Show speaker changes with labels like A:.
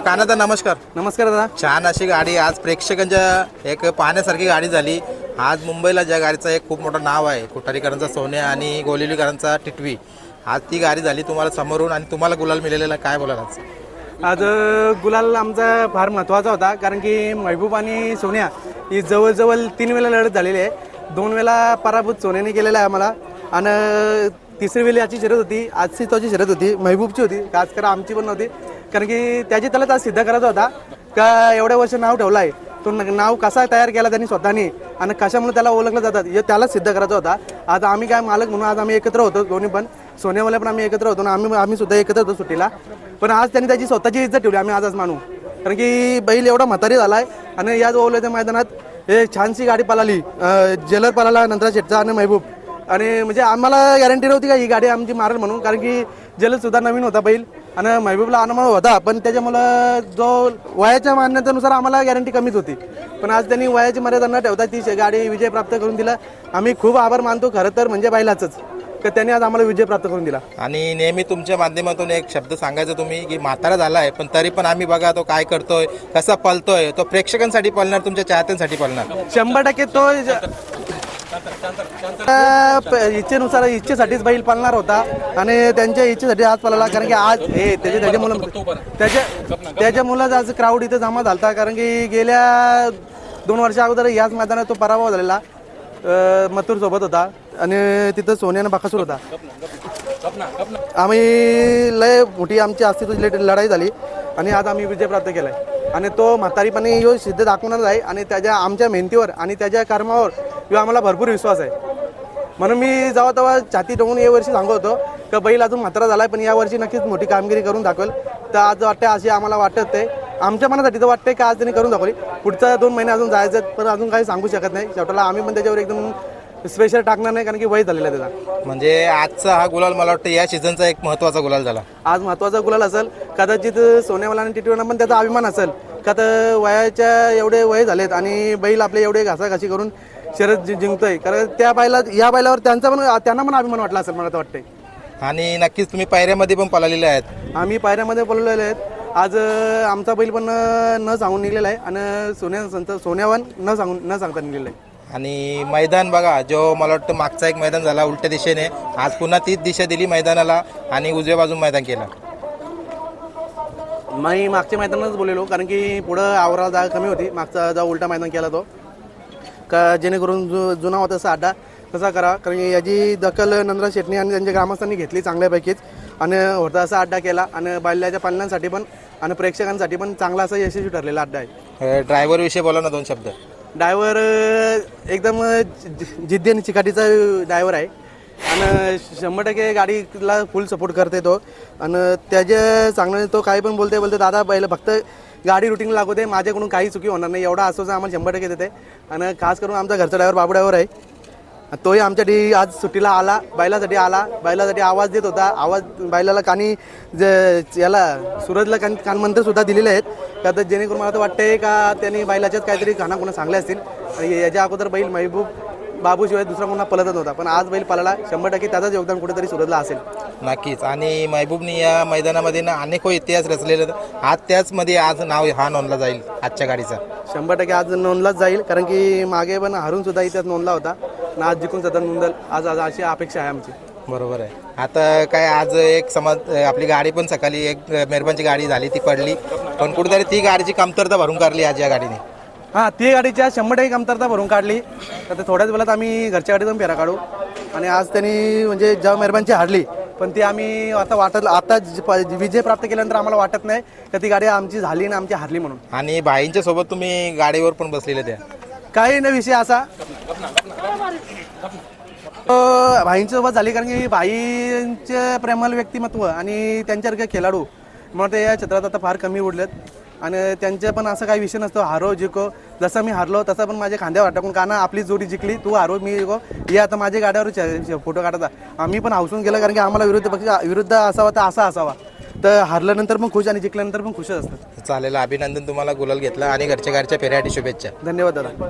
A: Canada नमस्कार.
B: नमस्कार दादा.
A: छान अशी गाडी आज प्रेक्षकांच्या एक पाहण्यासारखी गाडी झाली. आज मुंबईला ज्या गाडीचं एक खूप मोठं नाव आहे कोठारीकरांचा सोन्या आणि गोलिवलीकरांचा टिटवी. आज ती गाडी झाली तुम्हाला समोरून आणि तुम्हाला गुलाल मिळालेला काय बोला आज?
B: आज गुलाल आमचा फार महत्त्वाचा होता कारण की महबूब आणि सोन्या ही जवळजवळ तीन वेळा लढत झालेली आहे. दोन वेळा पराभूत सोन्याने केलेला आहे आम्हाला. आणि तिसरी वेळी याची शर्यत होती आजची तोची शर्यत होती महबूबची होती खास कर आमची पण नव्हती. कारण की त्याची त्यालाच आज सिद्ध करायचा होता. का एवढ्या वर्ष नाव ठेवलं आहे तो न- नाव कसा तयार केला त्यांनी स्वतःनी? आणि कशामुळे त्याला ओळखलं जातात हे त्यालाच सिद्ध करायचा होता. आज आम्ही काय मालक म्हणून आज आम्ही एकत्र होतो दोन्ही पण. सोन्यावाले पण आम्ही एकत्र होतो ना आम्ही आम्ही सुद्धा एकत्र होतो सुट्टीला. पण आज त्यांनी त्याची स्वतःची इज्जत ठेवली आम्ही आजच मानू. कारण की बैल एवढा म्हातारी झाला आहे आणि याच ओवल्याच्या मैदानात हे छानशी गाडी पळाली. जेलर पळाला नंतर शेटचा आणि महबूब. आणि म्हणजे आम्हाला गॅरंटी नव्हती का ही गाडी आमची मारेल म्हणून? कारण की जेलर सुद्धा नवीन होता बैल. आणि महबूबला अनुभव होता पण त्याच्यामुळं जो वयाच्या मान्यतेनुसार आम्हाला गॅरंटी कमीच होती. पण आज त्यांनी वयाची मर्यादा न ठेवता ती गाडी विजय प्राप्त करून दिला. आम्ही खूप आभार मानतो खरं तर म्हणजे बैलाचंच. तर त्यांनी आज आम्हाला विजय प्राप्त करून दिला.
A: आणि नेहमी तुमच्या माध्यमातून एक शब्द सांगायचा तुम्ही की म्हातारा झाला आहे पण तरी पण आम्ही बघा तो काय करतोय कसा पलतोय तो प्रेक्षकांसाठी पळणार तुमच्या चाहत्यांसाठी पळणार?
B: शंभर टक्के तो इच्छेनुसार इच्छेसाठीच बैल पालणार होता आणि त्यांच्या इच्छेसाठी आज पळाला कारण की आज हे त्याच्या त्याच्या मुलं त्याच्या त्याच्या मुलाचा आज क्राऊड इथं जमा झालता कारण की गेल्या दोन वर्षा अगोदर याच मैदानात तो पराभव झालेला मथुर सोबत होता आणि तिथं सोन्यानं बाकासूर होता. आम्ही लय मोठी आमची अस्तित्वाची लढ- लढाई झाली आणि आज आम्ही विजय प्राप्त केलाय. आणि तो म्हातारीपणे यो सिद्ध दाखवणार आहे आणि त्याच्या आमच्या मेहनतीवर आणि त्याच्या कर्मावर आम्हाला भरपूर विश्वास आहे. म्हणून मी जेव्हा तेव्हा छाती ठेवून या वर्षी सांगत होतो का बैल अजून म्हातारा झालाय पण या वर्षी नक्कीच मोठी कामगिरी करून दाखवेल. तर आज वाटते अशी आम्हाला वाटत आहे आमच्या मनासाठी तर वाटतंय का आज त्यांनी करून दाखवली. पुढचा दोन महिने अजून जायचं पण अजून काही सांगू शकत नाही. शेवटाला आम्ही पण त्याच्यावर एकदम स्पेशल टाकणार नाही कारण की वय झालेला आहे त्याचा
A: म्हणजे आजचा हा गुलाल मला वाटतं या सीझनचा एक महत्त्वाचा गुलाल झाला.
B: आज महत्त्वाचा गुलाल असेल. कदाचित सोन्यावाला आणि टिटवीला पण त्याचा अभिमान असेल. का तर वयाच्या एवढे वय झालेत आणि बैल आपले एवढे घासाघाशी करून शरद जि- जिंकतोय. कारण त्या बैला या बैलावर त्यांचा पण त्यांना पण अभिमान वाटला असेल मला तर वाटतंय.
A: आणि नक्कीच तुम्ही पायऱ्यामध्ये पण पळालेले आहेत.
B: आम्ही पायऱ्यामध्ये बोललेले आहेत. आज अं, आमचा बैल पण अं, न सांगून निघलेला आहे आणि सोन्या संत सोन्यावन न सांगून न सांगता निघलेलं आहे.
A: आणि मैदान बघा जो मला वाटतं मागचा एक मैदान झाला उलट्या दिशेने. आज पुन्हा तीच दिशा दिली मैदानाला आणि उजव्या बाजून मैदान केलं.
B: मी मागच्या मैदानातच बोललेलो कारण की पुढं आवराला जागा कमी होती. मागचा जा उलटा मैदान केला तो. का जेणेकरून जु जुना होता तसा अड्डा तसा करा कारण याची दखल नंदरा शेटणी आणि त्यांच्या ग्रामस्थांनी घेतली चांगल्यापैकीच. आणि होता असा अड्डा केला आणि बैलाच्या पालनांसाठी पण आणि प्रेक्षकांसाठी पण चांगला असा यशस्वी ठरलेला अड्डा आहे.
A: ड्रायव्हर विषयी बोला ना दोन शब्द.
B: ड्रायव्हर एकदम जिद्दी आणि चिकाटीचा ड्रायव्हर आहे. आणि शंभर टक्के गाडीला फुल सपोर्ट करते तो. आणि त्याच्या चांगलं तो काही पण बोलते बोलते दादा पहिलं फक्त गाडी रुटीनला लागू दे. माझ्याकडून काही चुकी होणार नाही. एवढा असं आम्हाला शंभर टक्के देते. आणि खास करून आमचा घरचा ड्रायव्हर बाबू ड्रायव्हर आहे. तोही आमच्यासाठी आज सुट्टीला आला. बैलासाठी आला. बैलासाठी आवाज देत होता. आवाज बैलाला कानी ज- याला सूरजला कान कानमंत्र सुद्धा दिलेले आहेत. का तर जेणेकरून मला तर वाटतंय का त्यांनी बैलाच्याच काहीतरी खाना कोणा सांगले असतील. आणि याच्या अगोदर बैल महबूब बाबूशिवाय दुसरा कोणा पलतच नव्हता. पण आज बैल पळाला शंभर टक्के त्याचंच योगदान कुठेतरी सूरजला असेल.
A: नक्कीच. आणि महबूबनी या मैदानामध्ये ना अनेक इतिहास रचलेले. आज त्याचमध्ये आज नाव हा नोंदला जाईल आजच्या गाडीचा.
B: शंभर टक्के आज नोंदलाच जाईल कारण की मागे पण हरून सुद्धा इतिहास नोंदला होता. आणि आज जिंकून सतत नोंदल आज आज अशी अपेक्षा आहे आमची.
A: बरोबर आहे. आता काय आज एक समज आपली गाडी पण सकाळी एक मेहरबानची गाडी झाली ती पडली. पण कुठेतरी ती गाडीची कमतरता भरून काढली आज या गाडीने.
B: हां ती गाडीच्या शंभर टक्के कमतरता भरून काढली. तर ते थोड्याच वेळात आम्ही घरच्या गाडीतून फेरा काढू. आणि आज त्यांनी म्हणजे जेव्हा मेहरबानची हारली पण ती आम्ही आता वाटत आता विजय प्राप्त केल्यानंतर आम्हाला वाटत नाही का ती गाडी आमची झाली आणि आमची हारली म्हणून.
A: आणि भाईंच्या सोबत तुम्ही गाडीवर पण बसलेले त्या?
B: काही नाही विषय असा. भाईंसोबत झाली कारण की भाईंचे प्रेमल व्यक्तिमत्व आणि त्यांच्यासारखे खेळाडू मला ते या क्षेत्रात आता फार कमी उडलेत आणि त्यांचे पण असं काही विषय नसतो. हारो जिको. जसं मी हारलो तसं पण माझ्या खांद्यावर टाकून का ना आपली जोडी जिंकली. तू हारो मी जिको. हे आता माझ्या गाड्यावर फोटो काढता आम्ही पण हाऊसून गेलं कारण की आम्हाला विरुद्ध पक्ष विरुद्ध असावा तर असा असावा. तर हारल्यानंतर पण खुश आणि जिंकल्यानंतर पण खुशच असतात.
A: चालेल. अभिनंदन तुम्हाला गुलाल घेतला. आणि घरच्या गाडीच्या फेऱ्यासाठी शुभेच्छा.
B: धन्यवाद दादा.